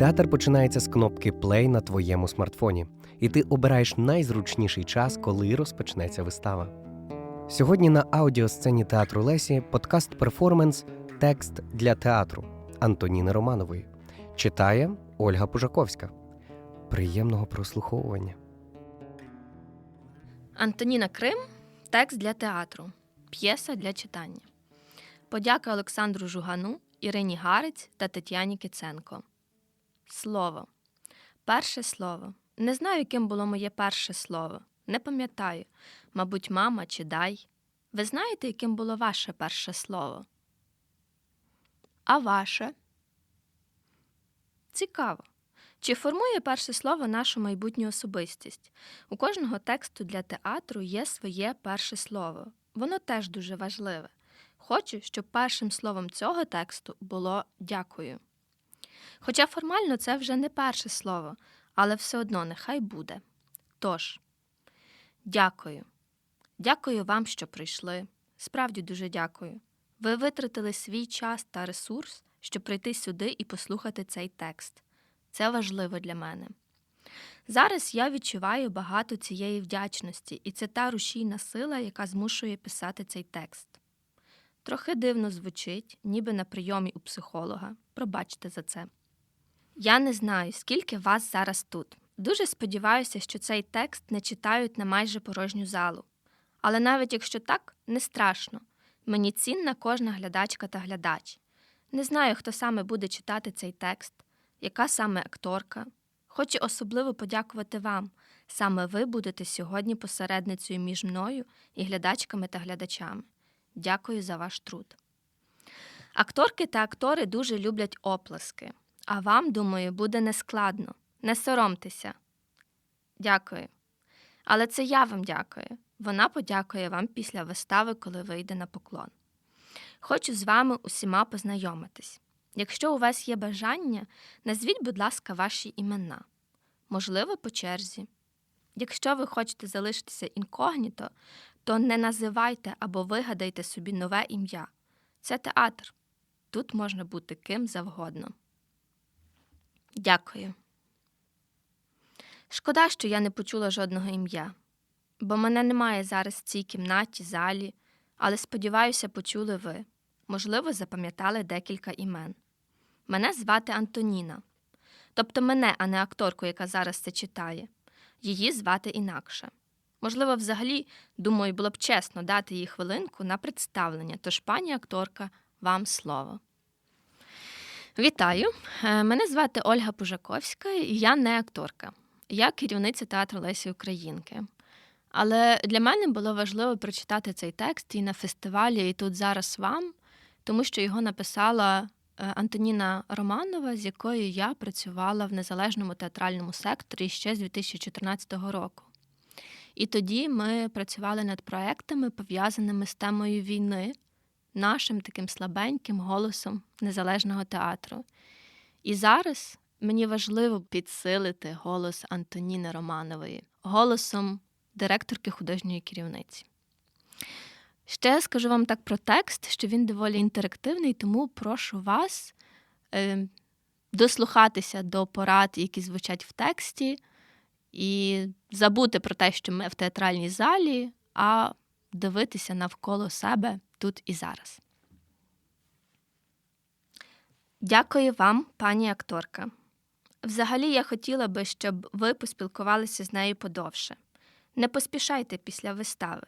Театр починається з кнопки Play на твоєму смартфоні, і ти обираєш найзручніший час, коли розпочнеться вистава. Сьогодні на аудіосцені театру Лесі подкаст перформанс Текст для театру Антоніни Романової. Читає Ольга Пужаковська. Приємного прослуховування. Антоніна Крим текст для театру. П'єса для читання. Подяка Олександру Жугану, Ірині Гарець та Тетяні Киценко. Слово. Перше слово. Не знаю, яким було моє перше слово. Не пам'ятаю. Мабуть, мама чи дай. Ви знаєте, яким було ваше перше слово? А ваше? Цікаво. Чи формує перше слово нашу майбутню особистість? У кожного тексту для театру є своє перше слово. Воно теж дуже важливе. Хочу, щоб першим словом цього тексту було дякую. Хоча формально це вже не перше слово, але все одно нехай буде. Тож, дякую. Дякую вам, що прийшли. Справді дуже дякую. Ви витратили свій час та ресурс, щоб прийти сюди і послухати цей текст. Це важливо для мене. Зараз я відчуваю багато цієї вдячності, і це та рушійна сила, яка змушує писати цей текст. Трохи дивно звучить, ніби на прийомі у психолога. Пробачте за це. Я не знаю, скільки вас зараз тут. Дуже сподіваюся, що цей текст не читають на майже порожню залу. Але навіть якщо так, не страшно. Мені цінна кожна глядачка та глядач. Не знаю, хто саме буде читати цей текст, яка саме акторка. Хочу особливо подякувати вам. Саме ви будете сьогодні посередницею між мною і глядачками та глядачами. Дякую за ваш труд. Акторки та актори дуже люблять оплески, а вам, думаю, буде нескладно. Не соромтеся. Дякую. Але це я вам дякую. Вона подякує вам після вистави, коли вийде на поклон. Хочу з вами усіма познайомитись. Якщо у вас є бажання, назвіть, будь ласка, ваші імена. Можливо, по черзі. Якщо ви хочете залишитися інкогніто, то не називайте або вигадайте собі нове ім'я. Це театр. Тут можна бути ким завгодно. Дякую. Шкода, що я не почула жодного ім'я, бо мене немає зараз в цій кімнаті, залі, але сподіваюся, почули ви. Можливо, запам'ятали декілька імен. Мене звати Антоніна. Тобто мене, а не акторку, яка зараз це читає. Її звати інакше. Можливо, взагалі, думаю, було б чесно дати їй хвилинку на представлення, тож, пані акторка, вам слово. Вітаю! Е, Мене звати Ольга Пужаковська, і я не акторка. Я керівниця театру Лесі Українки. Але для мене було важливо прочитати цей текст і на фестивалі, і тут зараз вам, тому що його написала е, Антоніна Романова, з якою я працювала в незалежному театральному секторі ще з 2014 року. І тоді ми працювали над проектами, пов'язаними з темою війни, нашим таким слабеньким голосом незалежного театру. І зараз мені важливо підсилити голос Антоніни Романової, голосом директорки художньої керівниці. Ще скажу вам так про текст, що він доволі інтерактивний, тому прошу вас е, дослухатися до порад, які звучать в тексті, і забути про те, що ми в театральній залі, а дивитися навколо себе тут і зараз. Дякую вам, пані акторка. Взагалі, я хотіла би, щоб ви поспілкувалися з нею подовше. Не поспішайте після вистави.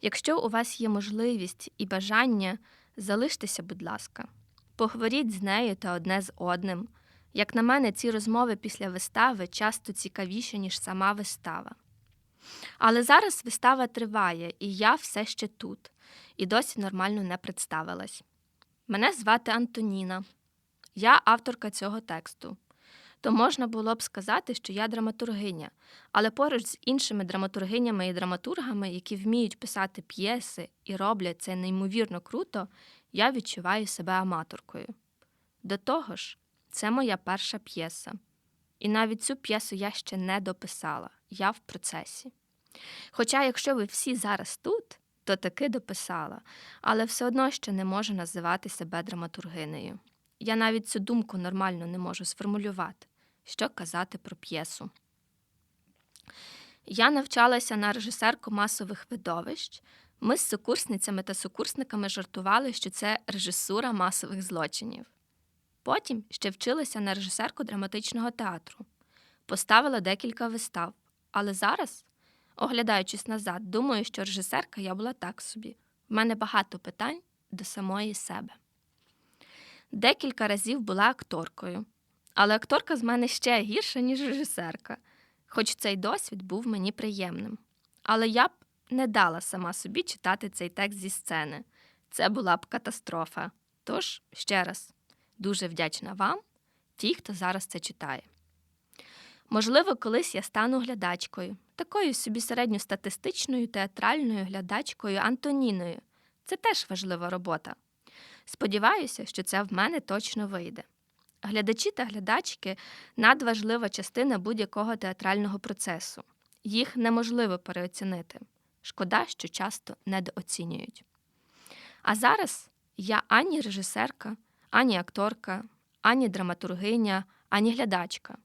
Якщо у вас є можливість і бажання, залиштеся, будь ласка, поговоріть з нею та одне з одним. Як на мене, ці розмови після вистави часто цікавіші, ніж сама вистава. Але зараз вистава триває, і я все ще тут, і досі нормально не представилась. Мене звати Антоніна, я авторка цього тексту. То можна було б сказати, що я драматургиня, але поруч з іншими драматургинями і драматургами, які вміють писати п'єси і роблять це неймовірно круто, я відчуваю себе аматоркою. До того ж, це моя перша п'єса. І навіть цю п'єсу я ще не дописала, я в процесі. Хоча, якщо ви всі зараз тут, то таки дописала, але все одно ще не можу називати себе драматургинею. Я навіть цю думку нормально не можу сформулювати. що казати про п'єсу. Я навчалася на режисерку масових видовищ. Ми з сукурсницями та сукурсниками жартували, що це режисура масових злочинів. Потім ще вчилася на режисерку драматичного театру, поставила декілька вистав. Але зараз, оглядаючись назад, думаю, що режисерка я була так собі. В мене багато питань до самої себе. Декілька разів була акторкою, але акторка з мене ще гірша, ніж режисерка, хоч цей досвід був мені приємним. Але я б не дала сама собі читати цей текст зі сцени. Це була б катастрофа. Тож, ще раз, дуже вдячна вам, ті, хто зараз це читає. Можливо, колись я стану глядачкою, такою собі середньостатистичною театральною глядачкою Антоніною. Це теж важлива робота. Сподіваюся, що це в мене точно вийде. Глядачі та глядачки надважлива частина будь-якого театрального процесу. Їх неможливо переоцінити. Шкода, що часто недооцінюють. А зараз я ані режисерка, ані акторка, ані драматургиня, ані глядачка.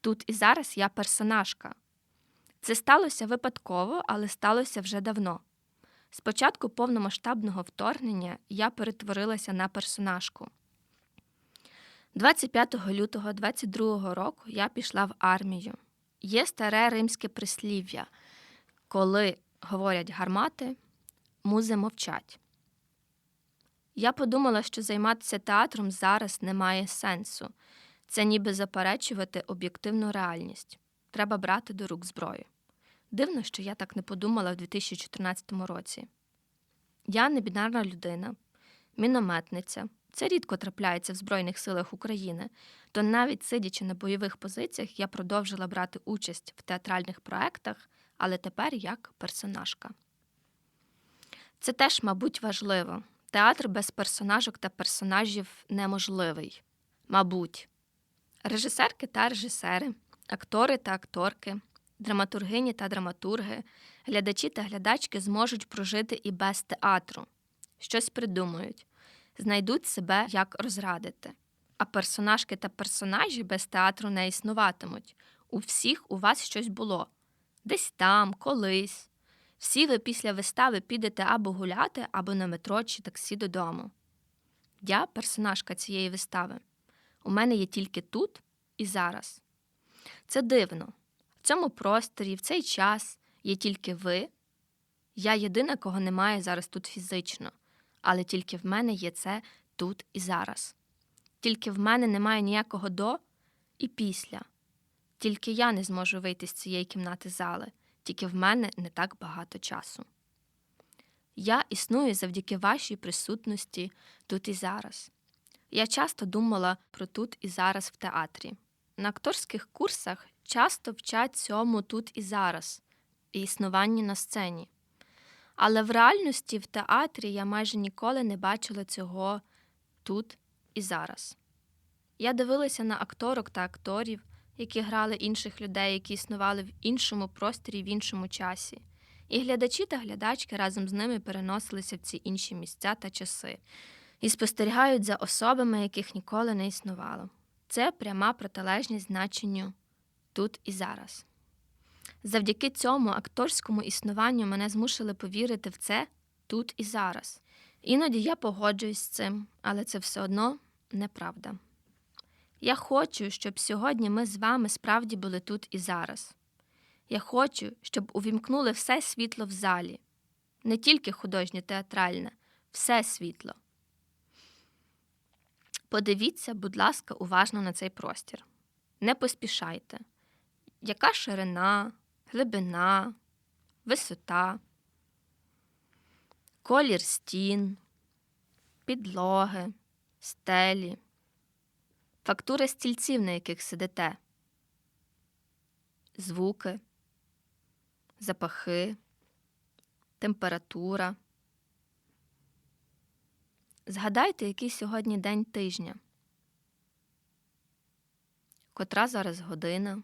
Тут і зараз я персонажка. Це сталося випадково, але сталося вже давно. З початку повномасштабного вторгнення я перетворилася на персонажку. 25 лютого 22 року я пішла в армію. Є старе римське прислів'я, коли говорять гармати, музи мовчать. Я подумала, що займатися театром зараз не має сенсу. Це ніби заперечувати об'єктивну реальність. Треба брати до рук зброю. Дивно, що я так не подумала в 2014 році. Я небінарна людина, мінометниця. Це рідко трапляється в Збройних силах України, то навіть сидячи на бойових позиціях, я продовжила брати участь в театральних проектах, але тепер як персонажка. Це теж, мабуть, важливо. Театр без персонажок та персонажів неможливий. Мабуть, режисерки та режисери, актори та акторки, драматургині та драматурги, глядачі та глядачки зможуть прожити і без театру, щось придумають, знайдуть себе, як розрадити. А персонажки та персонажі без театру не існуватимуть. У всіх у вас щось було десь там, колись. Всі ви після вистави підете або гуляти, або на метро чи таксі додому. Я персонажка цієї вистави. У мене є тільки тут і зараз. Це дивно. В цьому просторі, в цей час є тільки ви. Я єдина, кого немає зараз тут фізично, але тільки в мене є це тут і зараз. Тільки в мене немає ніякого до і після. Тільки я не зможу вийти з цієї кімнати зали, тільки в мене не так багато часу. Я існую завдяки вашій присутності тут і зараз. Я часто думала про тут і зараз в театрі. На акторських курсах часто вчать цьому тут і зараз, і існуванні на сцені. Але в реальності в театрі я майже ніколи не бачила цього тут і зараз. Я дивилася на акторок та акторів, які грали інших людей, які існували в іншому просторі, в іншому часі. І глядачі та глядачки разом з ними переносилися в ці інші місця та часи і спостерігають за особами, яких ніколи не існувало. Це пряма протилежність значенню тут і зараз. Завдяки цьому акторському існуванню мене змусили повірити в це тут і зараз. Іноді я погоджуюсь з цим, але це все одно неправда. Я хочу, щоб сьогодні ми з вами справді були тут і зараз. Я хочу, щоб увімкнули все світло в залі, не тільки художнє театральне, все світло. Подивіться, будь ласка, уважно на цей простір. Не поспішайте. Яка ширина, глибина, висота, колір стін, підлоги, стелі, фактура стільців, на яких сидите, звуки, запахи, температура. Згадайте, який сьогодні день тижня. Котра зараз година?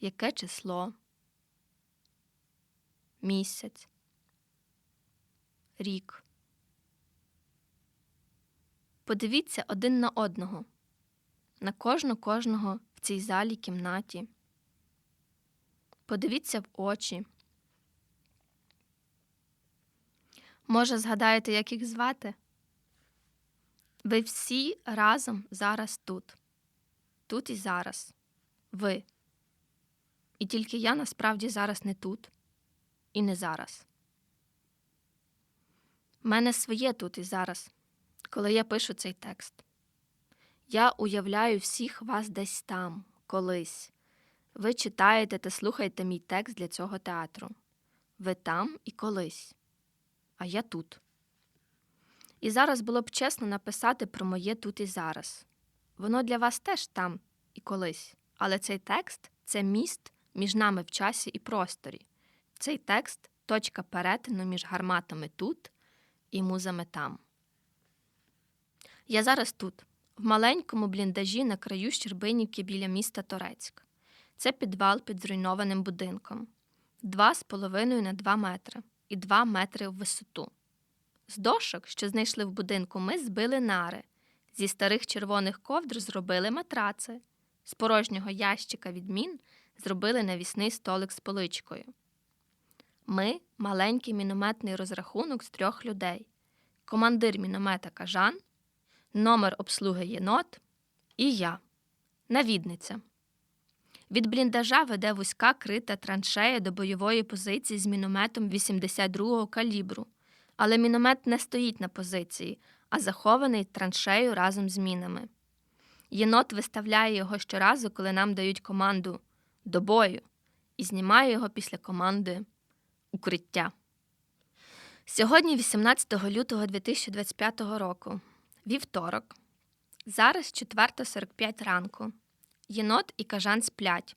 Яке число? Місяць? Рік? Подивіться один на одного. на кожну кожного в цій залі кімнаті. Подивіться в очі. Може, згадаєте, як їх звати? Ви всі разом зараз тут. Тут і зараз. Ви. І тільки я насправді зараз не тут і не зараз. У мене своє тут і зараз, коли я пишу цей текст. Я уявляю всіх вас десь там, колись. Ви читаєте та слухаєте мій текст для цього театру. Ви там і колись. А я тут. І зараз було б чесно написати про моє тут і зараз. Воно для вас теж там і колись. Але цей текст це міст між нами в часі і просторі. Цей текст точка перетину між гарматами тут і музами там. Я зараз тут, в маленькому бліндажі на краю Щербинівки біля міста Торецьк. Це підвал під зруйнованим будинком. Два з половиною на два метри і два метри в висоту. З дошок, що знайшли в будинку, ми збили нари. Зі старих червоних ковдр зробили матраци. З порожнього ящика відмін зробили навісний столик з поличкою. Ми маленький мінометний розрахунок з трьох людей: командир міномета Кажан, номер обслуги єнот і я, навідниця. Від бліндажа веде вузька крита траншея до бойової позиції з мінометом 82-го калібру. Але міномет не стоїть на позиції, а захований траншею разом з мінами. Єнот виставляє його щоразу, коли нам дають команду до бою, і знімає його після команди укриття. Сьогодні, 18 лютого 2025 року, вівторок. Зараз 4.45 ранку. Єнот і кажан сплять.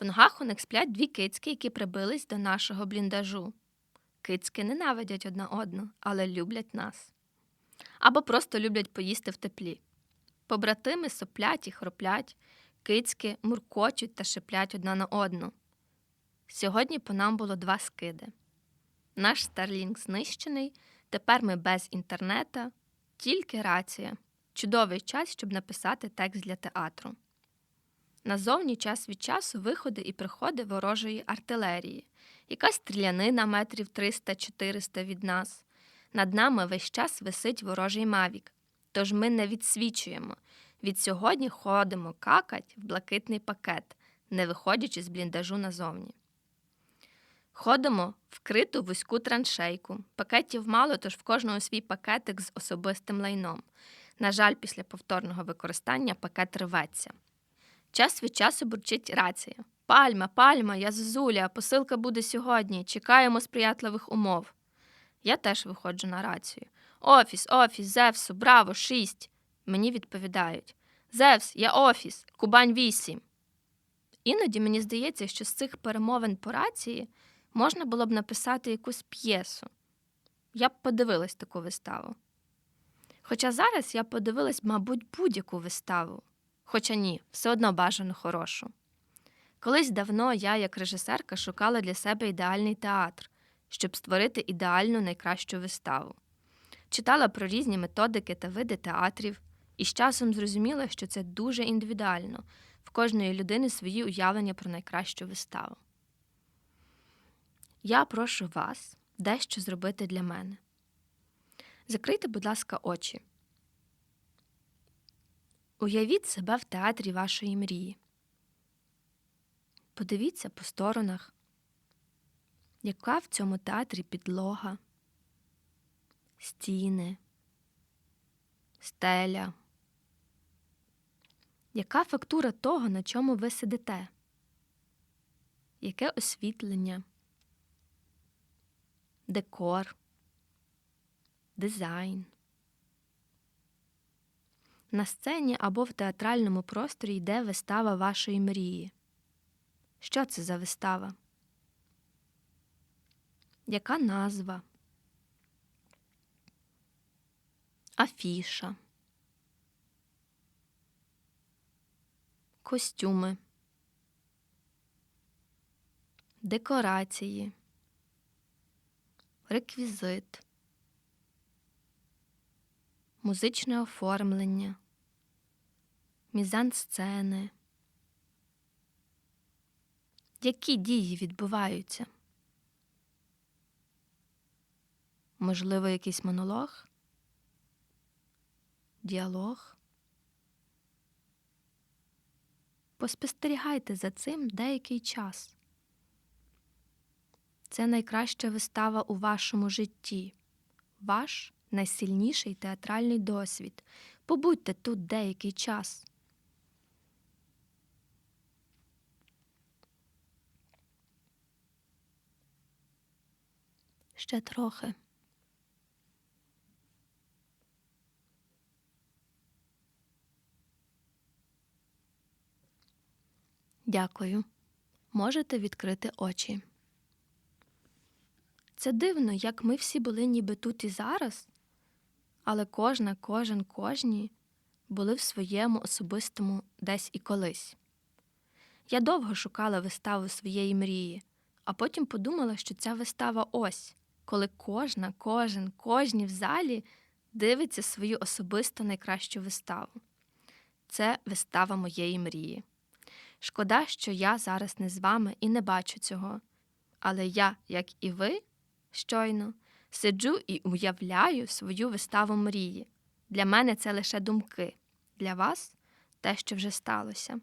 В ногах у них сплять дві кицьки, які прибились до нашого бліндажу. Кицьки ненавидять одна одну, але люблять нас. Або просто люблять поїсти в теплі. Побратими соплять і хроплять, кицьки муркочуть та шиплять одна на одну. Сьогодні по нам було два скиди. Наш Старлінг знищений, тепер ми без інтернета, тільки рація. Чудовий час, щоб написати текст для театру. Назовні час від часу виходи і приходи ворожої артилерії, якась стрілянина метрів 300-400 від нас. Над нами весь час висить ворожий мавік, тож ми не відсвічуємо. Від сьогодні ходимо какать в блакитний пакет, не виходячи з бліндажу назовні. Ходимо в криту вузьку траншейку. Пакетів мало, тож в кожного свій пакетик з особистим лайном. На жаль, після повторного використання пакет рветься. Час від часу бурчить рація. Пальма, пальма, я Зозуля, посилка буде сьогодні. Чекаємо сприятливих умов. Я теж виходжу на рацію. Офіс, офіс, Зевсу, браво, шість. Мені відповідають Зевс, я офіс, Кубань 8. Іноді мені здається, що з цих перемовин по рації можна було б написати якусь п'єсу. Я б подивилась таку виставу. Хоча зараз я подивилась, мабуть, будь-яку виставу. Хоча ні, все одно бажано хорошу. Колись давно я, як режисерка, шукала для себе ідеальний театр, щоб створити ідеальну найкращу виставу. Читала про різні методики та види театрів, і з часом зрозуміла, що це дуже індивідуально, в кожної людини свої уявлення про найкращу виставу. Я прошу вас дещо зробити для мене. Закрийте, будь ласка, очі. Уявіть себе в театрі вашої мрії. Подивіться по сторонах, яка в цьому театрі підлога, стіни, стеля, яка фактура того, на чому ви сидите, яке освітлення, декор, дизайн. На сцені або в театральному просторі йде вистава вашої мрії. Що це за вистава? Яка назва? Афіша? Костюми? Декорації? Реквізит? Музичне оформлення? мізансцени. Які дії відбуваються? Можливо, якийсь монолог? Діалог? Поспостерігайте за цим деякий час. Це найкраща вистава у вашому житті, ваш найсильніший театральний досвід. Побудьте тут деякий час. Ще трохи. Дякую. Можете відкрити очі. Це дивно, як ми всі були ніби тут і зараз, але кожна, кожен, кожні були в своєму особистому десь і колись. Я довго шукала виставу своєї мрії, а потім подумала, що ця вистава ось, коли кожна, кожен, кожні в залі дивиться свою особисто найкращу виставу. Це вистава моєї мрії. Шкода, що я зараз не з вами і не бачу цього. Але я, як і ви, щойно, сиджу і уявляю свою виставу мрії. Для мене це лише думки, для вас те, що вже сталося.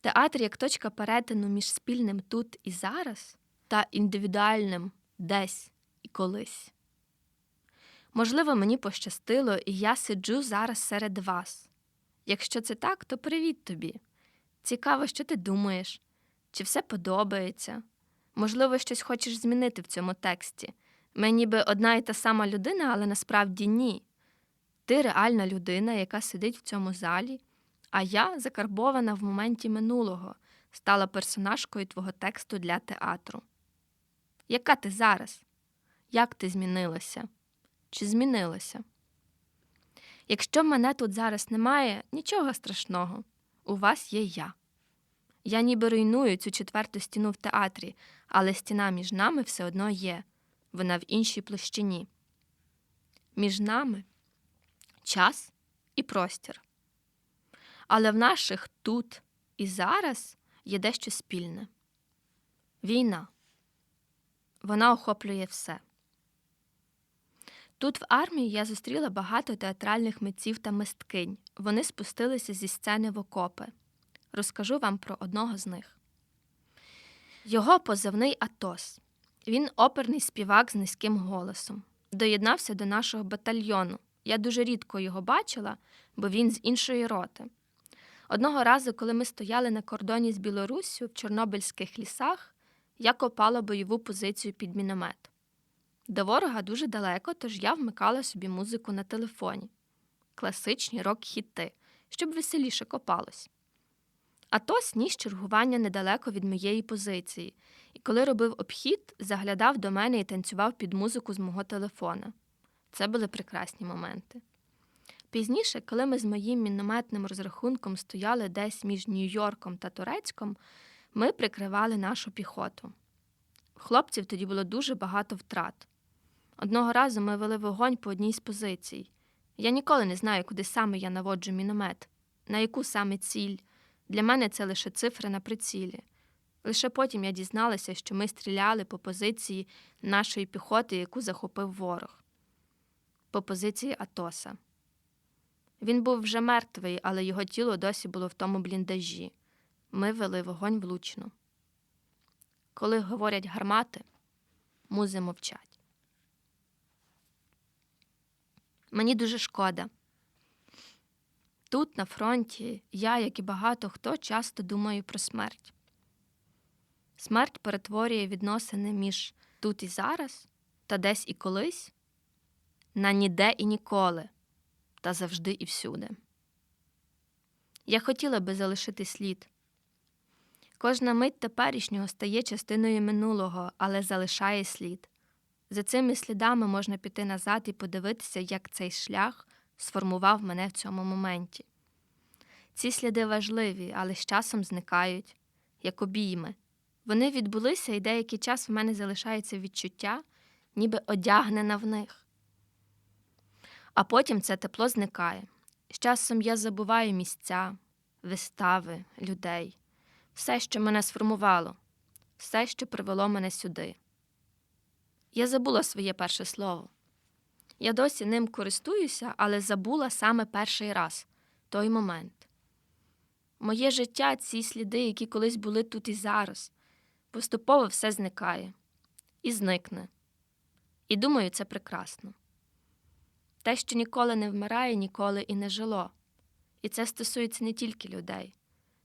Театр як точка перетину між спільним тут і зараз та індивідуальним десь і колись. Можливо, мені пощастило, і я сиджу зараз серед вас. Якщо це так, то привіт тобі. Цікаво, що ти думаєш, чи все подобається. Можливо, щось хочеш змінити в цьому тексті. Ми ніби одна і та сама людина, але насправді ні. Ти реальна людина, яка сидить в цьому залі, а я закарбована в моменті минулого, стала персонажкою твого тексту для театру. Яка ти зараз? Як ти змінилася? Чи змінилася? Якщо мене тут зараз немає, нічого страшного. У вас є я. Я ніби руйную цю четверту стіну в театрі, але стіна між нами все одно є, вона в іншій площині. Між нами час і простір. Але в наших тут і зараз є дещо спільне війна. Вона охоплює все. Тут в армії я зустріла багато театральних митців та мисткинь. Вони спустилися зі сцени в окопи. Розкажу вам про одного з них. Його позивний Атос. Він оперний співак з низьким голосом. Доєднався до нашого батальйону. Я дуже рідко його бачила, бо він з іншої роти. Одного разу, коли ми стояли на кордоні з Білоруссю в Чорнобильських лісах, я копала бойову позицію під міномет. До ворога дуже далеко, тож я вмикала собі музику на телефоні, класичні рок-хіти, щоб веселіше копалось. Атос ніс чергування недалеко від моєї позиції, і коли робив обхід, заглядав до мене і танцював під музику з мого телефона. Це були прекрасні моменти. Пізніше, коли ми з моїм мінометним розрахунком стояли десь між Нью-Йорком та Турецьком, ми прикривали нашу піхоту. Хлопців тоді було дуже багато втрат. Одного разу ми вели вогонь по одній з позицій. Я ніколи не знаю, куди саме я наводжу міномет, на яку саме ціль. Для мене це лише цифри на прицілі. Лише потім я дізналася, що ми стріляли по позиції нашої піхоти, яку захопив ворог, по позиції Атоса. Він був вже мертвий, але його тіло досі було в тому бліндажі. Ми вели вогонь влучно. Коли говорять гармати, музи мовчать. Мені дуже шкода. Тут, на фронті, я, як і багато хто, часто думаю про смерть. Смерть перетворює відносини між тут і зараз та десь і колись на ніде і ніколи та завжди і всюди. Я хотіла би залишити слід. Кожна мить теперішнього стає частиною минулого, але залишає слід. За цими слідами можна піти назад і подивитися, як цей шлях сформував мене в цьому моменті. Ці сліди важливі, але з часом зникають, як обійми. Вони відбулися, і деякий час в мене залишається відчуття, ніби одягнена в них. А потім це тепло зникає. З часом я забуваю місця, вистави, людей, все, що мене сформувало, все, що привело мене сюди. Я забула своє перше слово. Я досі ним користуюся, але забула саме перший раз той момент. Моє життя, ці сліди, які колись були тут і зараз, поступово все зникає і зникне. І думаю, це прекрасно. Те, що ніколи не вмирає, ніколи і не жило. І це стосується не тільки людей,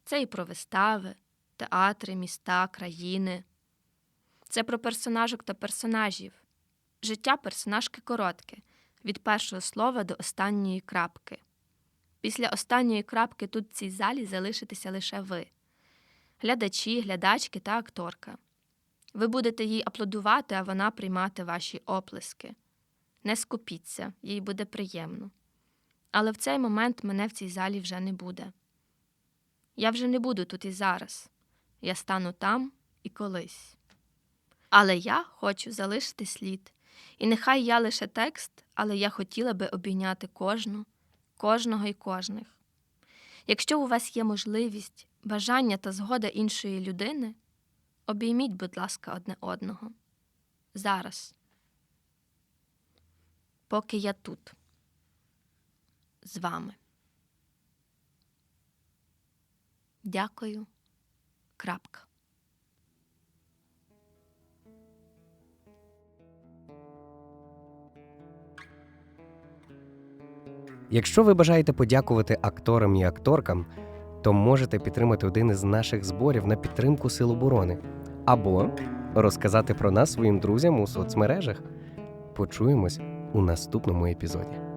це і про вистави, театри, міста, країни. Це про персонажок та персонажів. Життя персонажки коротке, від першого слова до останньої крапки. Після останньої крапки тут в цій залі залишитеся лише ви глядачі, глядачки та акторка. Ви будете їй аплодувати, а вона приймати ваші оплески. Не скупіться, їй буде приємно. Але в цей момент мене в цій залі вже не буде. Я вже не буду тут і зараз. Я стану там і колись. Але я хочу залишити слід. І нехай я лише текст, але я хотіла би обійняти кожну, кожного і кожних. Якщо у вас є можливість, бажання та згода іншої людини, обійміть, будь ласка, одне одного. Зараз. Поки я тут. З вами. Дякую. Крапка. Якщо ви бажаєте подякувати акторам і акторкам, то можете підтримати один із наших зборів на підтримку Сил оборони або розказати про нас своїм друзям у соцмережах. Почуємось у наступному епізоді.